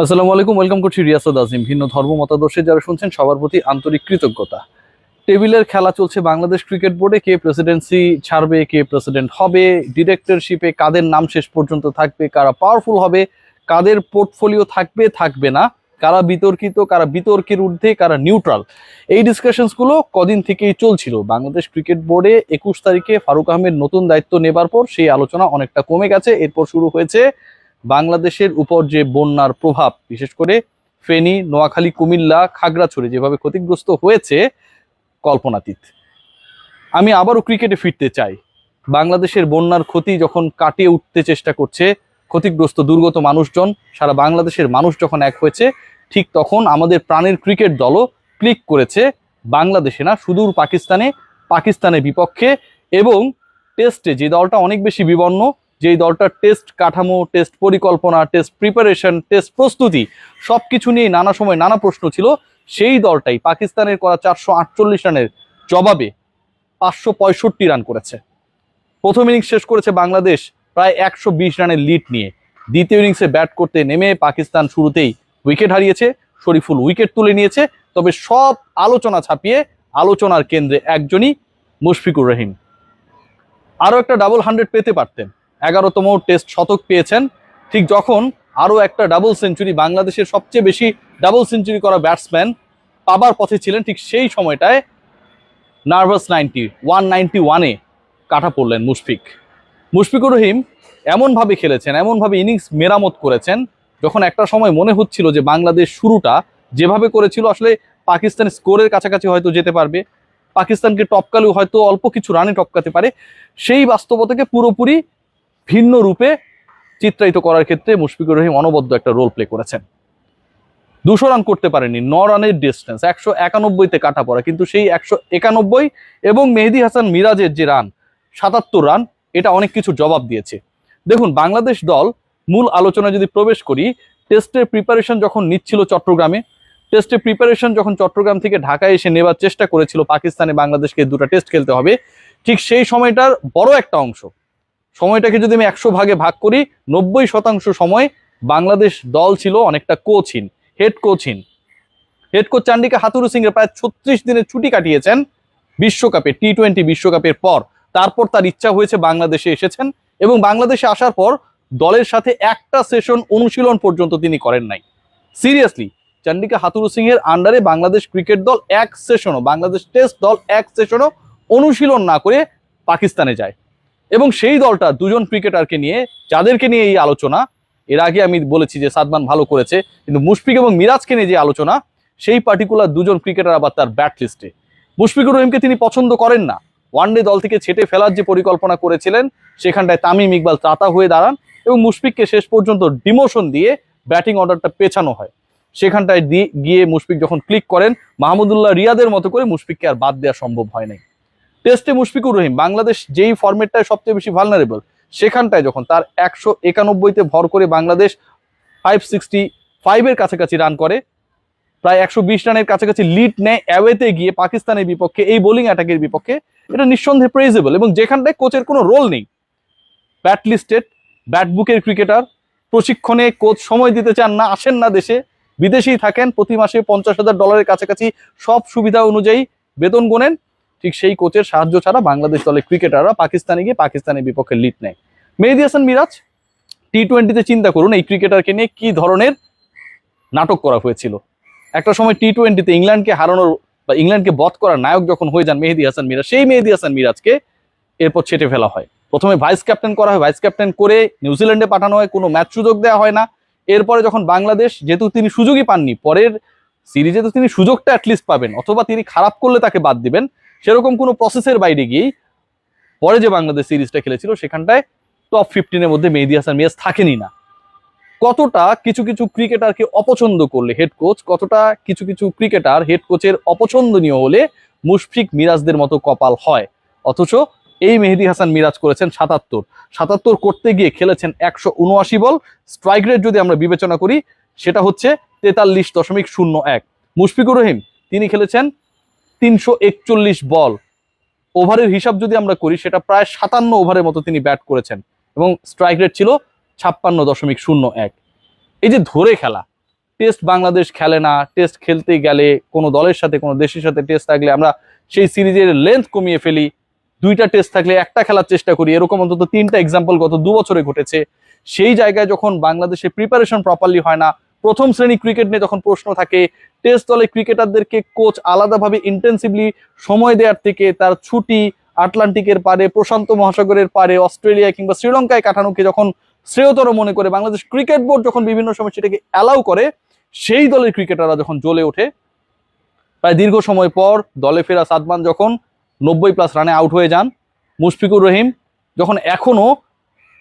আসসালামু আলাইকুম, ওয়েলকাম করছি রিয়াসাদ আজিম। ভিন্ন ধর্ম, মতাদর্শে যারা শুনছেন, সবার প্রতি আন্তরিক কৃতজ্ঞতা। টেবিলের খেলা চলছে বাংলাদেশ ক্রিকেট বোর্ডে, কে প্রেসিডেন্সি ছাড়বে, কে প্রেসিডেন্ট হবে, ডিরেক্টরশিপে কাদের নাম শেষ পর্যন্ত থাকবে, কারা পাওয়ারফুল হবে, কাদের পোর্টফোলিও থাকবে থাকবে না, কারা বিতর্কিত, কারা বিতর্কের ঊর্ধ্বে, কারা নিউট্রাল। এই ডিসকাশনসগুলো কদিন থেকেই চলছিল। বাংলাদেশ ক্রিকেট বোর্ডে একুশ তারিখে ফারুক আহমেদ নতুন দায়িত্ব নেবার পর সেই আলোচনা অনেকটা কমে গেছে। এরপর শুরু হয়েছে বাংলাদেশের উপর যে বন্যার প্রভাব, বিশেষ করে ফেনী, নোয়াখালী, কুমিল্লা, খাগড়াছড়ি যেভাবে ক্ষতিগ্রস্ত হয়েছে, কল্পনাতীত। আমি আবারও ক্রিকেটে ফিরতে চাই। বাংলাদেশের বন্যার ক্ষতি যখন কাটিয়ে উঠতে চেষ্টা করছে, ক্ষতিগ্রস্ত দুর্গত মানুষজন, সারা বাংলাদেশের মানুষ যখন এক হয়েছে, ঠিক তখন আমাদের প্রাণের ক্রিকেট দলও ক্লিক করেছে, বাংলাদেশে না, সুদূর পাকিস্তানে, পাকিস্তানের বিপক্ষে এবং টেস্টে যে দলটা অনেক বেশি বিবর্ণ যেই দলটার টেস্ট কাঠামো টেস্ট পরিকল্পনা টেস্ট প্রিপারেশন টেস্ট প্রস্তুতি সব কিছু নিয়ে নানা সময় নানা প্রশ্ন ছিল। সেই দলটাই পাকিস্তানের করা চারশো আটচল্লিশ রানের জবাবে পাঁচশো পঁয়ষট্টি রান করেছে। প্রথম ইনিংস শেষ করেছে বাংলাদেশ, প্রায় একশো বিশ রানের লিড নিয়ে। দ্বিতীয় ইনিংসে ব্যাট করতে নেমে পাকিস্তান শুরুতেই উইকেট হারিয়েছে, শরীফুল উইকেট তুলে নিয়েছে। তবে সব আলোচনা ছাপিয়ে আলোচনার কেন্দ্রে একজনই মুশফিকুর রহিম। আরও একটা ডাবল হান্ড্রেড পেতে পারতেন। এগারোতম টেস্ট শতক পেয়েছেন। ঠিক যখন আরও একটা ডাবল সেঞ্চুরি বাংলাদেশের সবচেয়ে বেশি ডাবল সেঞ্চুরি করা ব্যাটসম্যান পাবার পথে ছিলেন, ঠিক সেই সময়টায় নার্ভাস নাইনটি ওয়ান নাইনটি ওয়ানে কাটা পড়লেন মুশফিক। মুশফিকুর রহিম এমনভাবে খেলেছেন, এমনভাবে ইনিংস মেরামত করেছেন, যখন একটা সময় মনে হচ্ছিল যে বাংলাদেশ শুরুটা যেভাবে করেছিল, আসলে পাকিস্তান স্কোরের কাছাকাছি হয়তো যেতে পারবে, পাকিস্তানকে টপকালেও হয়তো অল্প কিছু রানে টপকাতে পারে, সেই বাস্তবতাকে পুরোপুরি ভিন্ন রূপে চিত্রায়িত করার ক্ষেত্রে মুশফিকুর রহিম অনবদ্য একটা রোল প্লে করেছেন। দুশো রান করতে পারেনি, ন রানের ডিস্টেন্স একশো একানব্বইতে কাটা পড়া, কিন্তু সেই একশো একানব্বই এবং মেহেদি হাসান মিরাজের যে রান সাতাত্তর রান এটা অনেক কিছু জবাব দিয়েছে। দেখুন, বাংলাদেশ দল মূল আলোচনায় যদি প্রবেশ করি টেস্টের প্রিপারেশন যখন নিচ্ছিল চট্টগ্রামে টেস্টের প্রিপারেশন যখন চট্টগ্রাম থেকে ঢাকায় এসে নেবার চেষ্টা করেছিল পাকিস্তানে বাংলাদেশকে দুটো টেস্ট খেলতে হবে, ঠিক সেই সময়টার বড় একটা অংশ সময়টাকে যদি আমি একশো ভাগে ভাগ করি, নব্বই শতাংশ সময় বাংলাদেশ দল ছিল অনেকটা কোচহীন হেড কোচহীন head coach Chandika Hathurusingha এর প্রায় ছত্রিশ দিনের ছুটি কাটিয়েছেন বিশ্বকাপে টি টোয়েন্টি বিশ্বকাপের পর। তারপর তার ইচ্ছা হয়েছে বাংলাদেশে এসেছেন এবং বাংলাদেশে আসার পর দলের সাথে একটা সেশন অনুশীলন পর্যন্ত তিনি করেন নাই। সিরিয়াসলি, চান্ডিকা হাতুরু সিং এর আন্ডারে বাংলাদেশ ক্রিকেট দল এক সেশনও, বাংলাদেশ টেস্ট দল এক সেশনও অনুশীলন না করে পাকিস্তানে যায়। এবং সেই দলটা দুজন ক্রিকেটারকে নিয়ে, যাদেরকে নিয়ে এই আলোচনা, এর আগে আমি বলেছি যে সাদমান ভালো করেছে, কিন্তু মুশফিক এবং মিরাজকে নিয়ে যে আলোচনা, সেই পার্টিকুলার দুজন ক্রিকেটার আবার তার ব্যাট লিস্টে মুশফিকুর রহিমকে তিনি পছন্দ করেন না। ওয়ানডে দল থেকে ছেটে ফেলার যে পরিকল্পনা করেছিলেন, সেখানটায় তামিম ইকবাল তাতা হয়ে দাঁড়ান এবং মুশফিককে শেষ পর্যন্ত ডিমোশন দিয়ে ব্যাটিং অর্ডারটা পেছানো হয়। সেখানটায় গিয়ে মুশফিক যখন ক্লিক করেন, মাহমুদুল্লাহ রিয়াদের মতো করে মুশফিককে আর বাদ দেওয়া সম্ভব হয় নাই। টেস্টে মুশফিকুর রহিম বাংলাদেশ যেই ফরম্যাটটায় সবচেয়ে বেশি ভালনারেবল সেখানটায় যখন তার একশো একানব্বইতে ভর করে বাংলাদেশ ফাইভ সিক্সটি ফাইভের কাছাকাছি রান করে, প্রায় একশো বিশ রানের কাছাকাছি লিড নেয় অ্যাওয়েতে গিয়ে পাকিস্তানের বিপক্ষে, এই বোলিং অ্যাটাকের বিপক্ষে, এটা নিঃসন্দেহে প্রেজেবল এবং যেখানটায় কোচের কোনো রোল নেই। ব্যাট লিস্টেড ব্যাট বুকের ক্রিকেটার প্রশিক্ষণে কোচ সময় দিতে চান না, আসেন না দেশে, বিদেশেই থাকেন, প্রতি মাসে পঞ্চাশ হাজার ডলারের কাছাকাছি সব সুবিধা অনুযায়ী বেতন গোনেন। ঠিক সেই কোচের সাহায্য ছাড়া বাংলাদেশ দলের ক্রিকেটাররা পাকিস্তানে গিয়ে পাকিস্তানের বিপক্ষে লিড নেয়। মেহেদি হাসান মিরাজ টি টোয়েন্টিতে চিন্তা করুন, এই ক্রিকেটারকে নিয়ে কি ধরনের নাটক করা হয়েছিল? একটা সময় টি টোয়েন্টিতে ইংল্যান্ডকে হারানোর বা ইংল্যান্ডকে বধ করার নায়ক যখন হয়ে যান মেহেদি হাসান মিরাজ, সেই মেহেদি হাসান মিরাজকে এরপর ছেটে ফেলা হয়। প্রথমে ভাইস ক্যাপ্টেন করা হয় ভাইস ক্যাপ্টেন করে নিউজিল্যান্ডে পাঠানো হয়, কোনো ম্যাচ সুযোগ দেওয়া হয় না। এরপরে যখন বাংলাদেশ, যেহেতু তিনি সুযোগই পাননি, পরের সিরিজে তো তিনি সুযোগটা অ্যাটলিস্ট পাবেন, অথবা তিনি খারাপ করলে তাকে বাদ দিবেন সেরকম কোনো প্রসেসের বাইরে গিয়েই পরে যে বাংলাদেশ সিরিজটা খেলেছিল, সেখানটায় টপ ফিফটিনের মধ্যে মেহেদি হাসান মিরাজ থাকেনি না। কতটা কিছু কিছু ক্রিকেটারকে অপছন্দ করলে হেড কোচ কতটা কিছু কিছু ক্রিকেটার হেড কোচের অপছন্দনীয় হলে মুশফিক মিরাজদের মতো কপাল হয়। অথচ এই মেহেদি হাসান মিরাজ করেছেন সাতাত্তর। সাতাত্তর করতে গিয়ে খেলেছেন একশো উনআশি বল। স্ট্রাইক রেট যদি আমরা বিবেচনা করি, সেটা হচ্ছে তেতাল্লিশ দশমিক শূন্য এক। মুশফিকুর রহিম, তিনি খেলেছেন তিনশো একচল্লিশ বল। ওভারের হিসাব যদি আমরা করি, সেটা প্রায় সাতান্ন ওভারের মতো তিনি ব্যাট করেছেন এবং স্ট্রাইক রেট ছিল ছাপ্পান্ন দশমিক শূন্য এক। এই যে ধরে খেলা, টেস্ট বাংলাদেশ খেলে না, টেস্ট খেলতে গেলে কোনো দলের সাথে, কোনো দেশের সাথে টেস্ট থাকলে আমরা সেই সিরিজের লেন্থ কমিয়ে ফেলি, দুইটা টেস্ট থাকলে একটা খেলার চেষ্টা করি, এরকম অন্তত তিনটা এক্সাম্পল গত দু বছরে ঘটেছে। সেই জায়গায় যখন বাংলাদেশে প্রিপারেশন প্রপারলি হয় না প্রথম শ্রেণি ক্রিকেট নিয়ে যখন প্রশ্ন থাকে টেস্ট দলে ক্রিকেটারদেরকে কোচ আলাদাভাবে ইন্টেন্সিভলি সময় দেওয়ার থেকে তার ছুটি আটলান্টিকের পারে, প্রশান্ত মহাসাগরের পারে অস্ট্রেলিয়া কিংবা শ্রীলঙ্কায় কাটানোকে যখন শ্রেয়তর মনে করে, বাংলাদেশ ক্রিকেট বোর্ড যখন বিভিন্ন সময় সেটাকে অ্যালাউ করে, সেই দলের ক্রিকেটাররা যখন জ্বলে ওঠে, প্রায় দীর্ঘ সময় পর দলে ফেরা সাদমান যখন নব্বই প্লাস রানে আউট হয়ে যান, মুশফিকুর রহিম, যখন এখনও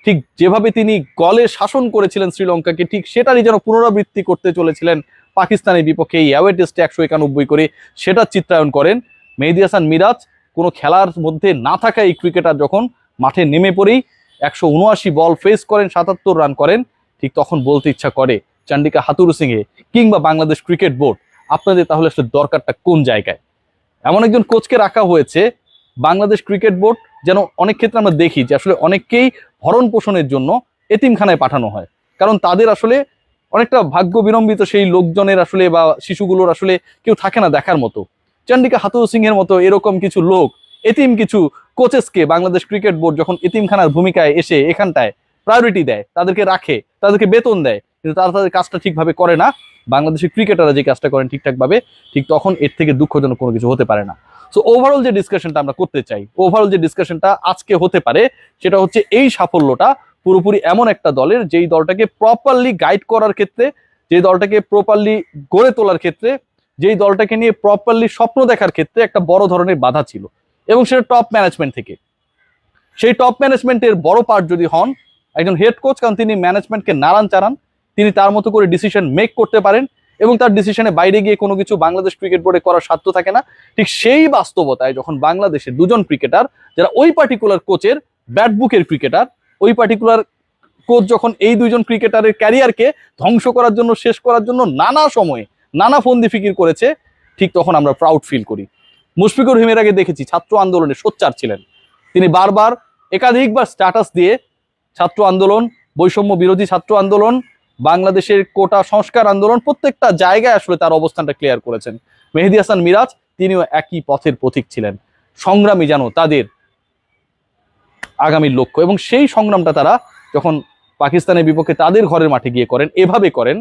ঠিক যেভাবে তিনি গলে শাসন করেছিলেন শ্রীলঙ্কাকে, ঠিক সেটারই যেন পুনরাবৃত্তি করতে চলেছিলেন পাকিস্তানের বিপক্ষে এই অ্যাওয়ে টেস্টে একশো একানব্বই করে, সেটার চিত্রায়ন করেন মেহেদি হাসান মিরাজ। কোনো খেলার মধ্যে না থাকা এই ক্রিকেটার যখন মাঠে নেমে পড়েই একশো উনআশি বল ফেস করেন, সাতাত্তর রান করেন, ঠিক তখন বলতে ইচ্ছা করে চান্ডিকা হাতুরু সিংহে কিংবা বাংলাদেশ ক্রিকেট বোর্ড। আপনাদের তাহলে আসলে দরকারটা কোন জায়গায়? এমন একজন কোচকে রাখা হয়েছে বাংলাদেশ ক্রিকেট বোর্ড যেন অনেক ক্ষেত্রে আমরা দেখি যে আসলে অনেককেই ভরণ পোষণের জন্য এতিমখানায় পাঠানো হয়। কারণ তাদের আসলে অনেকটা ভাগ্য বিলম্বিত সেই লোকজনের আসলে বা শিশুগুলোর আসলে কেউ থাকে না দেখার মতো। চন্ডিকা হাতুর সিংহের মতো এরকম কিছু লোক, এতিম কিছু কোচেসকে বাংলাদেশ ক্রিকেট বোর্ড যখন এতিমখানার ভূমিকায় এসে এখানটায় প্রায়োরিটি দেয়, তাদেরকে রাখে, তাদেরকে বেতন দেয়, কিন্তু তারা তাদের কাজটা ঠিকভাবে করে না। বাংলাদেশের ক্রিকেটাররা যে কাজটা করেন ঠিকঠাকভাবে, ঠিক তখন এর থেকে দুঃখজনক কোনো কিছু হতে পারে না। সো ওভারঅল যে ডিসকাশনটা আমরা করতে চাই ওভারঅল যে ডিসকাশনটা আজকে হতে পারে, সেটা হচ্ছে এই সাফল্যটা পুরোপুরি এমন একটা দলের যেই দলটাকে প্রপারলি গাইড করার ক্ষেত্রে যে দলটাকে প্রপারলি গড়ে তোলার ক্ষেত্রে, যেই দলটাকে নিয়ে প্রপারলি স্বপ্ন দেখার ক্ষেত্রে একটা বড় ধরনের বাধা ছিল। এবং সেটা টপ ম্যানেজমেন্ট থেকে। সেই টপ ম্যানেজমেন্টের বড় পার্ট যদি হন, একজন হেড কোচ কারণ তিনি ম্যানেজমেন্টকে নাড়ান চারান, তিনি তার মতো করে ডিসিশন মেক করতে পারেন এবং তার ডিসিশনে বাইরে গিয়ে কোনো কিছু বাংলাদেশ ক্রিকেট বোর্ডে করার সাধ্য থাকে না, ঠিক সেই বাস্তবতায় যখন বাংলাদেশের দুজন ক্রিকেটার যারা ওই পার্টিকুলার কোচের ব্যাটবুকের ক্রিকেটার ওই পার্টিকুলার কোচ যখন এই দুইজন ক্রিকেটারের ক্যারিয়ারকে ধ্বংস করার জন্য, শেষ করার জন্য নানা সময়ে নানা ফন্দি ফিকির করেছে, ঠিক তখন আমরা প্রাউড ফিল করি। মুশফিকুর রহিমের আগে দেখেছি, ছাত্র আন্দোলনে সোচ্চার ছিলেন। তিনি বারবার একাধিকবার স্ট্যাটাস দিয়ে ছাত্র আন্দোলন, বৈষম্য বিরোধী ছাত্র আন্দোলন বাংলাদেশের কোটা সংস্কার আন্দোলন প্রত্যেকটা জায়গায় আসলে তার অবস্থানটা ক্লিয়ার করেছেন। মেহেদি হাসান মিরাজ, তিনিও একই পথের পথিক ছিলেন। সংগ্রামী জানো তাদের আগামীর লক্ষ্য এবং সেই সংগ্রামটা তারা যখন পাকিস্তানের বিপক্ষে তাদের ঘরের মাঠে গিয়ে করেন, এভাবে করেন,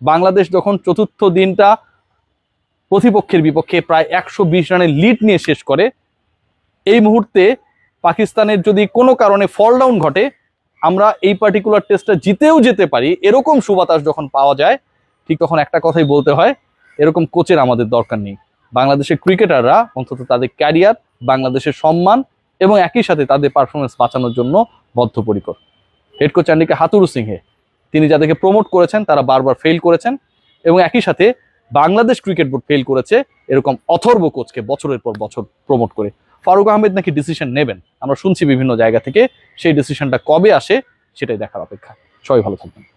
বাংলাদেশ যখন চতুর্থ দিনটা প্রতিপক্ষের বিপক্ষে প্রায় একশো বিশ রানের লিড নিয়ে শেষ করে, এই মুহূর্তে পাকিস্তানের যদি কোনো কারণে ফল ডাউন ঘটে আমরা এই পার্টিকুলার টেস্টটা জিতেও যেতে পারি। এরকম সুবাতাস যখন পাওয়া যায়, ঠিক তখন একটা কথাই বলতে হয়, এরকম কোচের আমাদের দরকার নেই। বাংলাদেশের ক্রিকেটাররা অন্তত তাদের ক্যারিয়ার বাংলাদেশের সম্মান এবং একই সাথে তাদের পারফরমেন্স বাঁচানোর জন্য বদ্ধপরিকর। Head coach Chandika Hathurusinghe, তিনি যাদেরকে প্রমোট করেছেন, তারা বারবার ফেল করেছেন এবং একই সাথে বাংলাদেশ ক্রিকেট বোর্ড ফেল করেছে, এরকম অথর্ব কোচকে বছরের পর বছর প্রমোট করে। ফারুক আহমেদ নাকি ডিসিশন নেবেন? আমরা শুনছি বিভিন্ন জায়গা থেকে, সেই ডিসিশনটা কবে আসে সেটাই দেখার অপেক্ষা। সবাই ভালো থাকবেন।